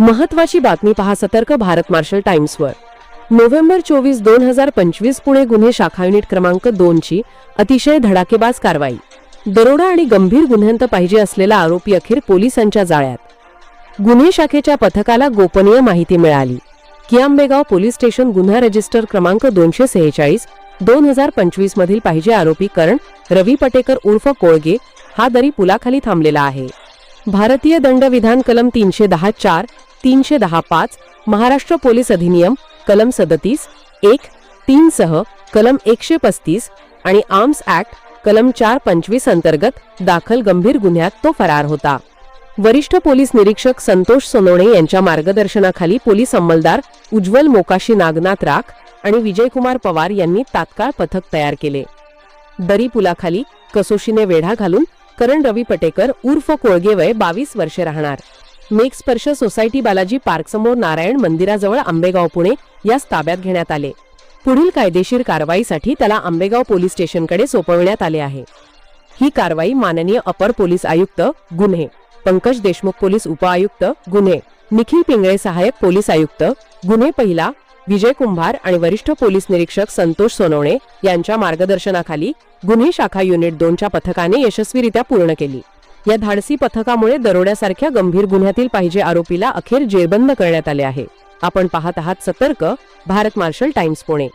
महत्वाची बातमी पहा सतर्क भारत मार्शल टाइम्सवर. नोव्हेंबर चोवीस दोन हजार पंचवीस पुणे गुन्हे शाखा युनिट क्रमांक दोनची अतिशय धडाकेबाज कारवाई. दरोडा आणि गंभीर गुन्ह्यांत पाहिजे असलेला आरोपी अखेर पोलिसांच्या जाळ्यात. गुन्हे शाखेच्या पथकाला गोपनीय माहिती मिळाली. कियांबेगाव पोलीस स्टेशन गुन्हा रजिस्टर क्रमांक दोनशे सेहेचाळीस दोन हजार पंचवीस मधील पाहिजे आरोपी करण रवी पटेकर उर्फ कोळगे हा दरी पुलाखाली थांबलेला आहे. भारतीय दंडविधान कलम तीनशे दहा चार तीनशे दहा पाच महाराष्ट्र पोलीस अधिनियम कलम सदतीस एक तीन सह कलम एकशे पस्तीस आणि आर्म्स ऍक्ट कलम चार पंचवीस अंतर्गत दाखल गंभीर गुन्ह्यात तो फरार होता. वरिष्ठ पोलीस निरीक्षक संतोष सोनवणे यांच्या मार्गदर्शनाखाली पोलीस अंमलदार उज्ज्वल मोकाशी नागनाथ राख आणि विजयकुमार पवार यांनी तात्काळ पथक तयार केले. दरी पुलाखाली कसोशीने वेढा घालून करण रवी पटेकर उर्फ कोळगे वय बावीस वर्षे राहणार. मेघस्पर्श सोसायटी बालाजी पार्कसमोर नारायण मंदिराजवळ आंबेगाव पुणे यास ताब्यात घेण्यात आले. पुढील कायदेशीर कारवाईसाठी त्याला आंबेगाव पोलीस स्टेशनकडे सोपविण्यात आले आहे. ही कारवाई माननीय अपर पोलीस आयुक्त गुन्हे पंकज देशमुख पोलीस उपआयुक्त गुन्हे निखिल पिंगळे सहाय्यक पोलीस आयुक्त गुन्हे पहिला विजय कुंभार आणि वरिष्ठ पोलीस निरीक्षक संतोष सोनवणे यांच्या मार्गदर्शनाखाली गुन्हे शाखा युनिट दोनच्या पथकाने यशस्वीरित्या पूर्ण केली. या धाडसी पथकामुळे दरोड्यासारख्या गंभीर गुन्ह्यातील पाहिजे आरोपीला अखेर जेरबंद करण्यात आले आहे. आपण पाहत आहात सतर्क भारत मार्शल टाइम्स पुणे.